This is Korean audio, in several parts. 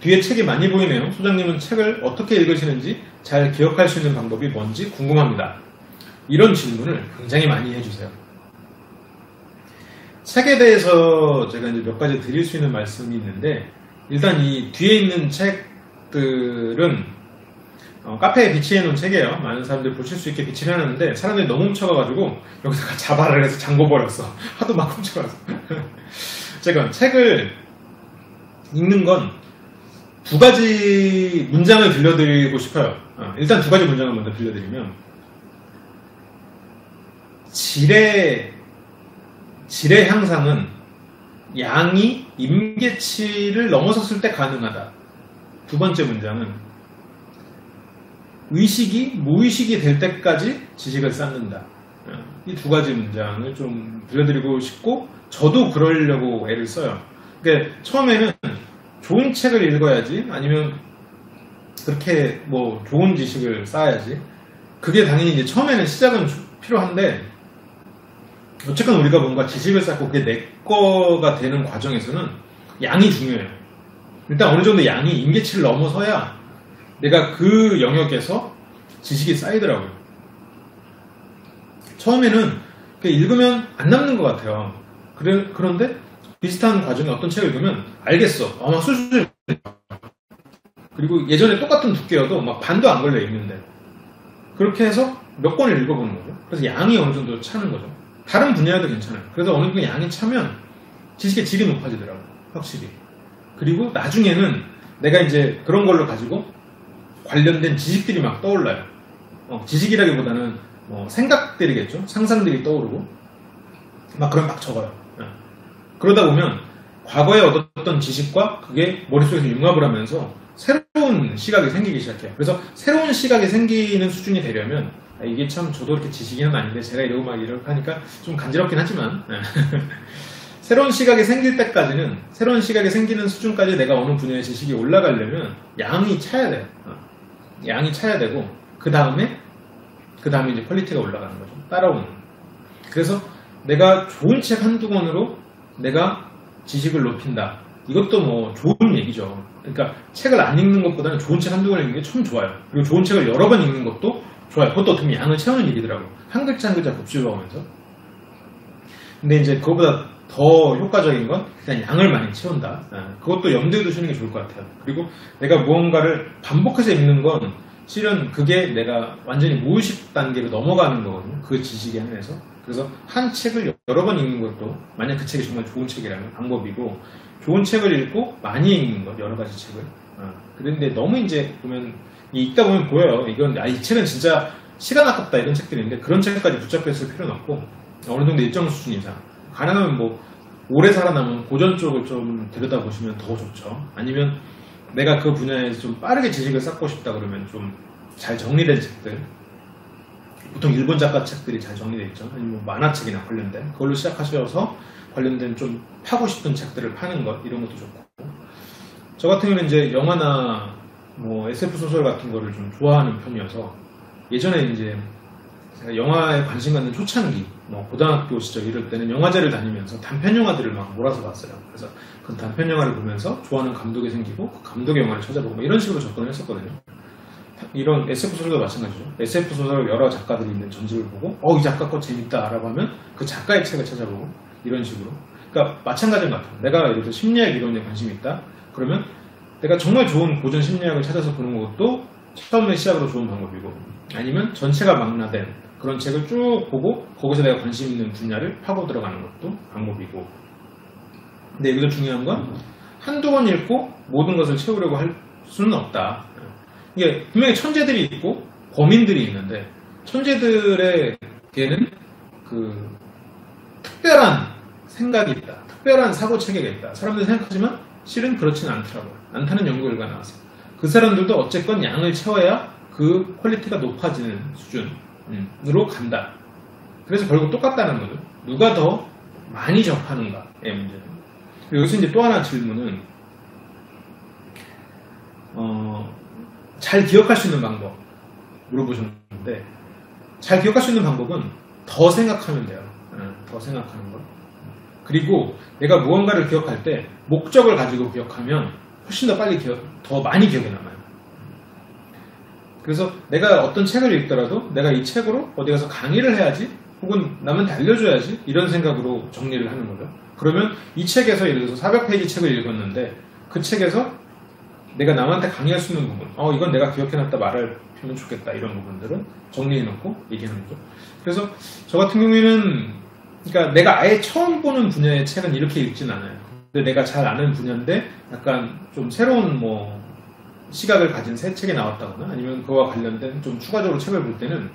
뒤에 책이 많이 보이네요. 소장님은 책을 어떻게 읽으시는지 잘 기억할 수 있는 방법이 뭔지 궁금합니다. 이런 질문을 굉장히 많이 해주세요. 책에 대해서 제가 이제 몇 가지 드릴 수 있는 말씀이 있는데, 일단 이 뒤에 있는 책들은 어, 카페에 비치해 놓은 책이에요. 많은 사람들이 보실 수 있게 비치를 해놨는데, 사람들이 너무 훔쳐가가지고, 여기다가 자바를 해서 잠궈버렸어. 하도 막 훔쳐가서. 제가 책을 읽는 건 두 가지 문장을 들려드리고 싶어요. 어, 일단 두 가지 문장을 먼저 들려드리면, 질의, 질의 향상은 양이 임계치를 넘어섰을 때 가능하다. 두 번째 문장은 의식이 무의식이 될 때까지 지식을 쌓는다. 이 두 가지 문장을 좀 들려드리고 싶고 저도 그러려고 애를 써요. 그러니까 처음에는 좋은 책을 읽어야지 아니면 그렇게 뭐 좋은 지식을 쌓아야지 그게 당연히 이제 처음에는 시작은 필요한데 어쨌건 우리가 뭔가 지식을 쌓고 그게 내 거가 되는 과정에서는 양이 중요해요. 일단 어느 정도 양이 임계치를 넘어서야 내가 그 영역에서 지식이 쌓이더라고요. 처음에는 읽으면 안 남는 것 같아요. 그래, 그런데 비슷한 과정에 어떤 책을 읽으면 알겠어. 아마 수준이 그리고 예전에 똑같은 두께여도 막 반도 안 걸려 읽는데 그렇게 해서 몇 권을 읽어보는 거죠. 그래서 양이 어느 정도 차는 거죠. 다른 분야도 괜찮아요. 그래서 어느 정도 양이 차면 지식의 질이 높아지더라고요. 확실히. 그리고 나중에는 내가 이제 그런 걸로 가지고 관련된 지식들이 막 떠올라요. 어, 지식이라기보다는 뭐 생각들이겠죠. 상상들이 떠오르고 막 그런 막 적어요. 예. 그러다 보면 과거에 얻었던 지식과 그게 머릿속에서 융합을 하면서 새로운 시각이 생기기 시작해요. 그래서 새로운 시각이 생기는 수준이 되려면 아, 이게 참 저도 이렇게 지식인은 아닌데 제가 이러고 막 이렇게 하니까 좀 간지럽긴 하지만 예. 새로운 시각이 생길 때까지는 새로운 시각이 생기는 수준까지 내가 어느 분야의 지식이 올라가려면 양이 차야 돼요. 어. 양이 차야 되고 그 다음에 그 다음에 이제 퀄리티가 올라가는 거죠. 따라오는. 그래서 내가 좋은 책 한두 권으로 내가 지식을 높인다. 이것도 뭐 좋은 얘기죠. 그러니까 책을 안 읽는 것보다는 좋은 책 한두 권 읽는 게 참 좋아요. 그리고 좋은 책을 여러 번 읽는 것도 좋아요. 그것도 어떻게 양을 채우는 얘기더라고요. 한 글자 한 글자 곱씹어가면서. 근데 이제 그거보다 더 효과적인 건 그냥 양을 많이 채운다. 그것도 염두에 두시는 게 좋을 것 같아요. 그리고 내가 무언가를 반복해서 읽는 건 실은 그게 내가 완전히 무의식 단계로 넘어가는 거거든요. 그 지식에 한해서. 그래서 한 책을 여러 번 읽는 것도 만약 그 책이 정말 좋은 책이라면 방법이고 좋은 책을 읽고 많이 읽는 것 여러 가지 책을. 어. 그런데 너무 이제 보면 읽다 보면 보여요. 이건 아, 이 책은 진짜 시간 아깝다 이런 책들인데 그런 책까지 붙잡혀 있을 필요는 없고 어느 정도 일정 수준 이상. 가능하면 뭐 오래 살아남은 고전 쪽을 좀 들여다 보시면 더 좋죠. 아니면 내가 그 분야에서 좀 빠르게 지식을 쌓고 싶다 그러면 좀 잘 정리된 책들 보통 일본 작가 책들이 잘 정리되어 있죠 뭐 만화책이나 관련된 그걸로 시작하셔서 관련된 좀 파고 싶은 책들을 파는 것 이런 것도 좋고 저 같은 경우는 이제 영화나 뭐 SF 소설 같은 거를 좀 좋아하는 편이어서 예전에 이제 제가 영화에 관심 갖는 초창기, 뭐 고등학교 시절 이럴 때는 영화제를 다니면서 단편 영화들을 막 몰아서 봤어요. 그래서 그 단편 영화를 보면서 좋아하는 감독이 생기고 그 감독의 영화를 찾아보고 뭐 이런 식으로 접근을 했었거든요. 이런 SF 소설도 마찬가지죠. SF 소설 여러 작가들이 있는 전집을 보고 어 이 작가 거 재밌다 알아보면 그 작가의 책을 찾아보고 이런 식으로. 그러니까 마찬가지인 것 같아요. 내가 예를 들어 심리학 이론에 관심이 있다. 그러면 내가 정말 좋은 고전 심리학을 찾아서 보는 것도 처음에 시작으로 좋은 방법이고 아니면 전체가 망라된 그런 책을 쭉 보고 거기서 내가 관심 있는 분야를 파고 들어가는 것도 방법이고 근데 여기서 중요한 건 한두 번 읽고 모든 것을 채우려고 할 수는 없다 이게 분명히 천재들이 있고 범인들이 있는데 천재들에게는 그 특별한 생각이 있다 특별한 사고 체계가 있다 사람들이 생각하지만 실은 그렇지는 않더라고요 않다는 연구 결과 나왔어요 그 사람들도 어쨌건 양을 채워야 그 퀄리티가 높아지는 수준 으로 간다. 그래서 결국 똑같다는 거죠. 누가 더 많이 접하는가의 문제는. 여기서 이제 또 하나 질문은 어, 잘 기억할 수 있는 방법 물어보셨는데 잘 기억할 수 있는 방법은 더 생각하면 돼요. 더 생각하는 거. 그리고 내가 무언가를 기억할 때 목적을 가지고 기억하면 훨씬 더 빨리 기억, 더 많이 기억에 남아요. 그래서 내가 어떤 책을 읽더라도 내가 이 책으로 어디 가서 강의를 해야지 혹은 남한테 알려줘야지 이런 생각으로 정리를 하는 거죠. 그러면 이 책에서 예를 들어서 400페이지 책을 읽었는데 그 책에서 내가 남한테 강의할 수 있는 부분, 어 이건 내가 기억해놨다 말을 하면 좋겠다 이런 부분들은 정리해놓고 얘기하는 거죠. 그래서 저 같은 경우에는 그러니까 내가 아예 처음 보는 분야의 책은 이렇게 읽진 않아요. 근데 내가 잘 아는 분야인데 약간 좀 새로운 뭐 시각을 가진 새 책이 나왔다거나 아니면 그와 관련된 좀 추가적으로 책을 볼 때는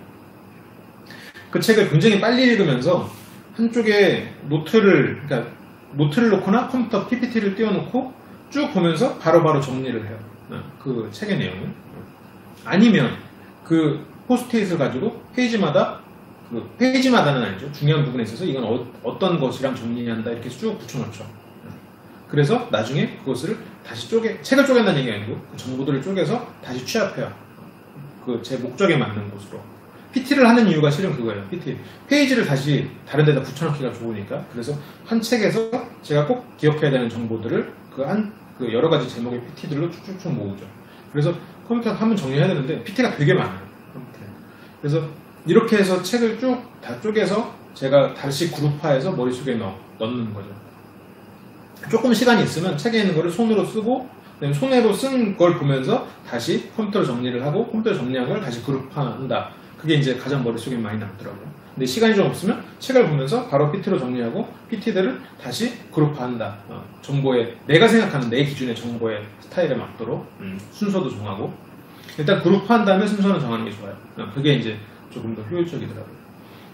그 책을 굉장히 빨리 읽으면서 한쪽에 노트를 그러니까 노트를 놓거나 컴퓨터 PPT를 띄워놓고 쭉 보면서 바로 바로 정리를 해요. 어, 그 책의 내용을. 아니면 그 포스트잇을 가지고 페이지마다 그 페이지마다는 아니죠. 중요한 부분에 있어서 이건 어, 떤 것이랑 정리한다 이렇게 쭉 붙여놓죠. 그래서 나중에 그것을 다시 쪼개 책을 쪼갠다는 얘기가 아니고 그 정보들을 쪼개서 다시 취합해요. 그 제 목적에 맞는 곳으로. PT를 하는 이유가 실은 그거예요. PT. 페이지를 다시 다른 데다 붙여넣기가 좋으니까. 그래서 한 책에서 제가 꼭 기억해야 되는 정보들을 그 한, 그 여러 가지 제목의 PT들로 쭉쭉쭉 모으죠. 그래서 컴퓨터 한번 정리해야 되는데 PT가 되게 많아요. 컴퓨터에. 그래서 이렇게 해서 책을 쭉 다 쪼개서 제가 다시 그룹화해서 머릿속에 넣, 넣는 거죠. 조금 시간이 있으면 책에 있는 거를 손으로 쓰고 손으로 쓴 걸 보면서 다시 컴퓨터로 정리를 하고 컴퓨터 정리한 걸 다시 그룹화한다. 그게 이제 가장 머릿속에 많이 남더라고요. 근데 시간이 좀 없으면 책을 보면서 바로 PT로 정리하고 PT들을 다시 그룹화한다. 어, 정보에 내가 생각하는 내 기준의 정보의 스타일에 맞도록 음, 순서도 정하고 일단 그룹화한 다음에 순서는 정하는 게 좋아요. 어, 그게 이제 조금 더 효율적이더라고요.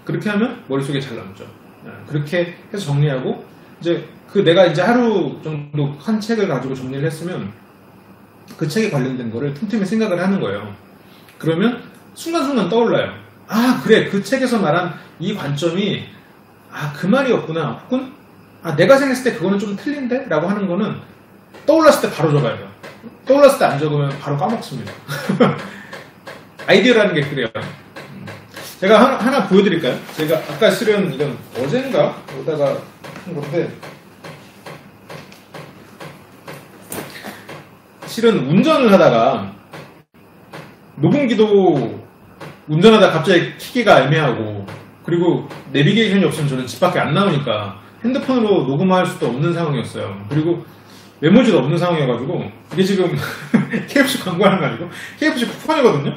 그렇게 하면 머릿속에 잘 남죠. 어, 그렇게 해서 정리하고 이제 그 내가 이제 하루 정도 한 책을 가지고 정리를 했으면 그 책에 관련된 거를 틈틈이 생각을 하는 거예요. 그러면 순간순간 떠올라요. 아, 그래. 그 책에서 말한 이 관점이, 아, 그 말이었구나. 혹은, 아, 내가 생각했을 때 그거는 좀 틀린데? 라고 하는 거는 떠올랐을 때 바로 적어야 돼요. 떠올랐을 때 안 적으면 바로 까먹습니다. 아이디어라는 게 그래요. 제가 하나, 하나, 보여드릴까요? 제가 아까 실은 이건 어젠가? 오다가 한 건데, 실은 운전을 하다가 녹음기도 운전하다 갑자기 키기가 애매하고 그리고 내비게이션이 없으면 저는 집 밖에 안 나오니까 핸드폰으로 녹음할 수도 없는 상황이었어요. 그리고 메모지도 없는 상황이어가지고 이게 지금 KFC 광고하는 거 아니고 KFC 쿠폰이거든요.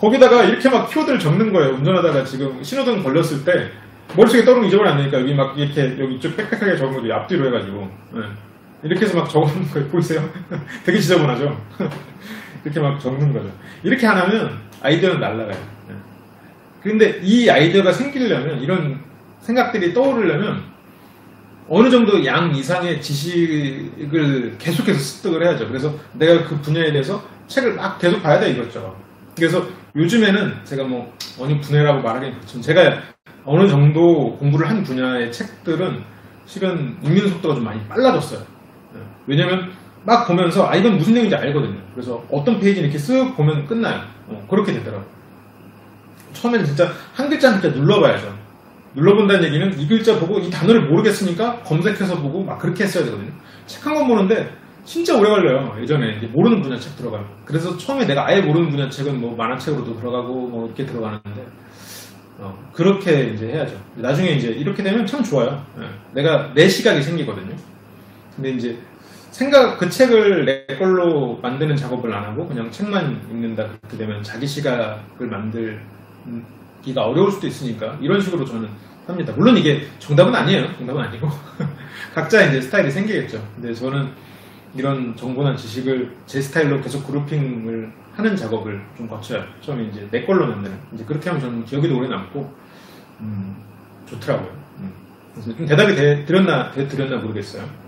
거기다가 이렇게 막 키워드를 적는 거예요. 운전하다가 지금 신호등 걸렸을 때 머릿속에 떠오르는 잊어버리면 안 되니까 여기 막 이렇게 여기 쭉 빽빽하게 적은 거죠. 앞뒤로 해가지고 네. 이렇게 해서 막 적는 거예요. 보이세요? 되게 지저분하죠? 이렇게 막 적는 거죠. 이렇게 안 하면 아이디어는 날라가요. 네. 그런데 이 아이디어가 생기려면 이런 생각들이 떠오르려면 어느 정도 양 이상의 지식을 계속해서 습득을 해야죠. 그래서 내가 그 분야에 대해서 책을 막 계속 봐야 돼 이거죠. 그래서 요즘에는 제가 뭐 어느 분야라고 말하기는 그렇지만 제가 어느 정도 공부를 한 분야의 책들은 실은 읽는 속도가 좀 많이 빨라졌어요. 네. 왜냐면 막 보면서 아 이건 무슨 내용인지 알거든요. 그래서 어떤 페이지 이렇게 쓱 보면 끝나요. 어, 그렇게 되더라고요. 처음에는 진짜 한 글자 한 글자 눌러봐야죠. 눌러본다는 얘기는 이 글자 보고 이 단어를 모르겠으니까 검색해서 보고 막 그렇게 했어야 되거든요. 책 한 권 보는데 진짜 오래 걸려요. 예전에 모르는 분야 책 들어가요. 그래서 처음에 내가 아예 모르는 분야 책은 뭐 만화책으로도 들어가고 뭐 이렇게 들어가는데 어, 그렇게 이제 해야죠. 나중에 이제 이렇게 되면 참 좋아요. 네. 내가 내 시각이 생기거든요. 근데 이제 생각 그 책을 내 걸로 만드는 작업을 안 하고 그냥 책만 읽는다 그렇게 되면 자기 시각을 만들기가 어려울 수도 있으니까 이런 식으로 저는 합니다. 물론 이게 정답은 아니에요. 정답은 아니고 각자 이제 스타일이 생기겠죠. 근데 저는 이런 정보나 지식을 제 스타일로 계속 그룹핑을 하는 작업을 좀 거쳐요. 처음에 이제 내 걸로 만드는 이제 그렇게 하면 저는 기억에도 오래 남고 음, 좋더라고요. 음. 그래서 좀 대답이 되, 드렸나 되, 드렸나 모르겠어요.